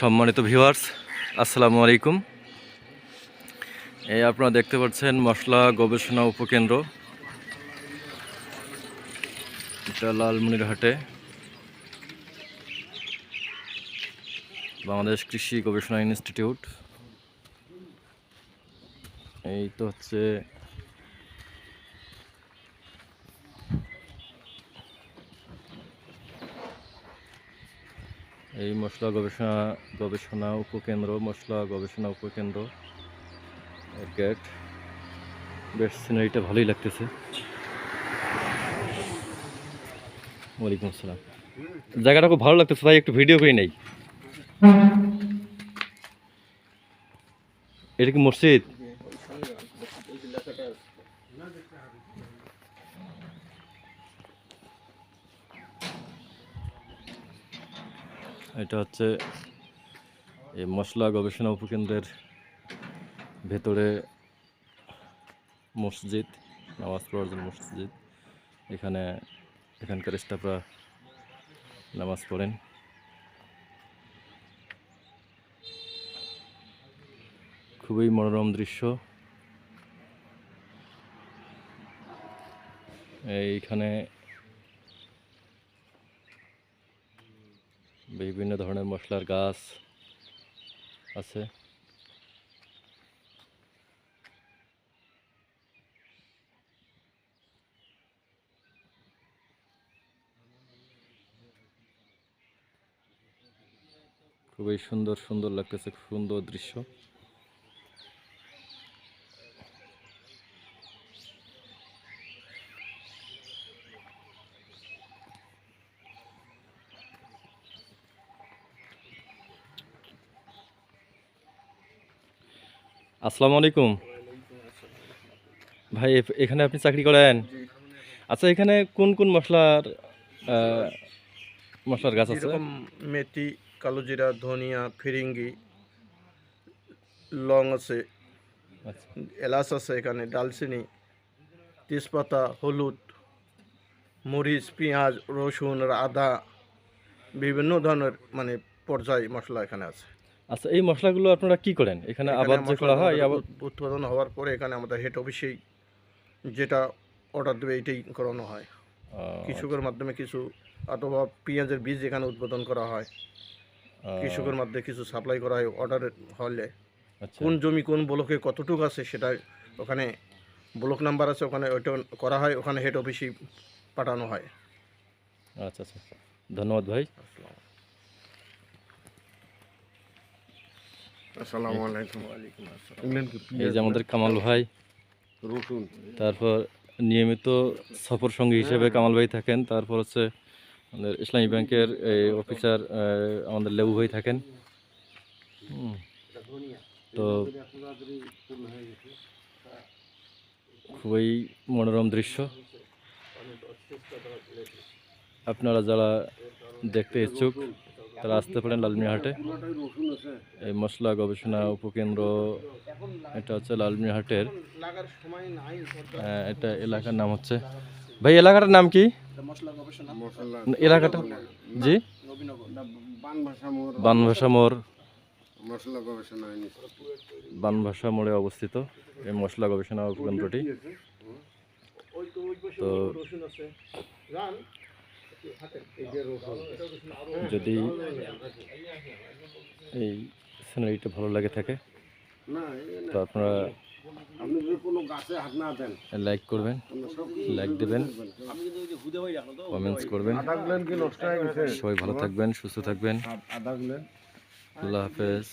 সম্মানিত ভিউয়ার্স আসসালামু আলাইকুম। এই আপনারা দেখতে পাচ্ছেন মশলা গবেষণা উপকেন্দ্র। এটা লালমনিরহাটে। বাংলাদেশ কৃষি গবেষণা ইনস্টিটিউট। এই তো হচ্ছে এই মশলা গবেষণা গবেষণা উপকেন্দ্র, মশলা গবেষণা উপকেন্দ্র গেট বেশ সিনারিটা ভালোই লাগতেছে। ওয়ালাইকুম আসসালাম। জায়গাটা খুব ভালো লাগতেছে ভাই, একটু ভিডিও করে নেই। এটা কি মসজিদ? এটা হচ্ছে এই মশলা গবেষণা উপকেন্দ্রের ভেতরে মসজিদ, নামাজ পড়ার জন্য মসজিদ। এখানে এখানকার স্টাফরা নামাজ পড়েন। খুবই মনোরম দৃশ্য। এইখানে বিভিন্ন ধরনের মশলার গাছ আছে। খুবই সুন্দর সুন্দর লাগতেছে সুন্দর দৃশ্য। আসসালামু আলাইকুম। ভাই এখানে আপনি চাকরি করেন? আচ্ছা এখানে কোন কোন মশলার মশলার গাছ আছে? মেথি কালো জিরা ধনিয়া ফিরিঙ্গি লং আছে আচ্ছা। এলাচ আছে এখানে ডালচিনি তেজপাতা হলুদ মরিচ পেঁয়াজ রসুন আর আদা বিভিন্ন ধরনের মানে পর্যায় মশলা এখানে আছে। আচ্ছা এই মশলাগুলো আপনারা কি করেন? এখানে আবাদ যে করা হয় উৎপাদন হওয়ার পরে এখানে আমাদের হেড অফিসেই যেটা অর্ডার দেবে এইটাই করানো হয়। কৃষকের মাধ্যমে কিছু অথবা পেঁয়াজের বীজ এখানে উৎপাদন করা হয়। কৃষকের মাধ্যমে কিছু সাপ্লাই করা হয় অর্ডার হলে। আচ্ছা। কোন জমি কোন ব্লকে কতটুকু আছে সেটা ওখানে ব্লক নাম্বার আছে ওখানে ওইটা করা হয় ওখানে হেড অফিসে পাঠানো হয়। আচ্ছা আচ্ছা ধন্যবাদ ভাই। আসসালামু আলাইকুম। এই যে আমাদের কামাল ভাই রসুন। তারপর নিয়মিত সফর সঙ্গী হিসেবে কামাল ভাই থাকেন। তারপর হচ্ছে আমাদের ইসলামী ব্যাংকের এই অফিসার আমাদের লেবু ভাই থাকেন। তো খুবই মনোরম দৃশ্য। আপনারা যারা দেখতে ইচ্ছুক তারা আসতে পারেন লালমিয়াহাটে এই মশলা গবেষণা উপকেন্দ্র, এটা হচ্ছে লালমিয়াহাটের এটা এলাকার নাম হচ্ছে। ভাই, এলাকাটার নাম কি? এলাকাটা? জি? বান ভাষা মোর বানভাষা মোড় বানভাষা মোড়ে অবস্থিত এই মশলা গবেষণা কেন্দ্রটি তো যদি এই সিনারিটা ভালো লাগে থাকে তো আপনারা আপনি যদি কোনো গাছে হাত না দেন লাইক করবেন লাইক দেবেন কমেন্টস করবেন। সবাই ভালো থাকবেন সুস্থ থাকবেন। আল্লাহ হাফেজ।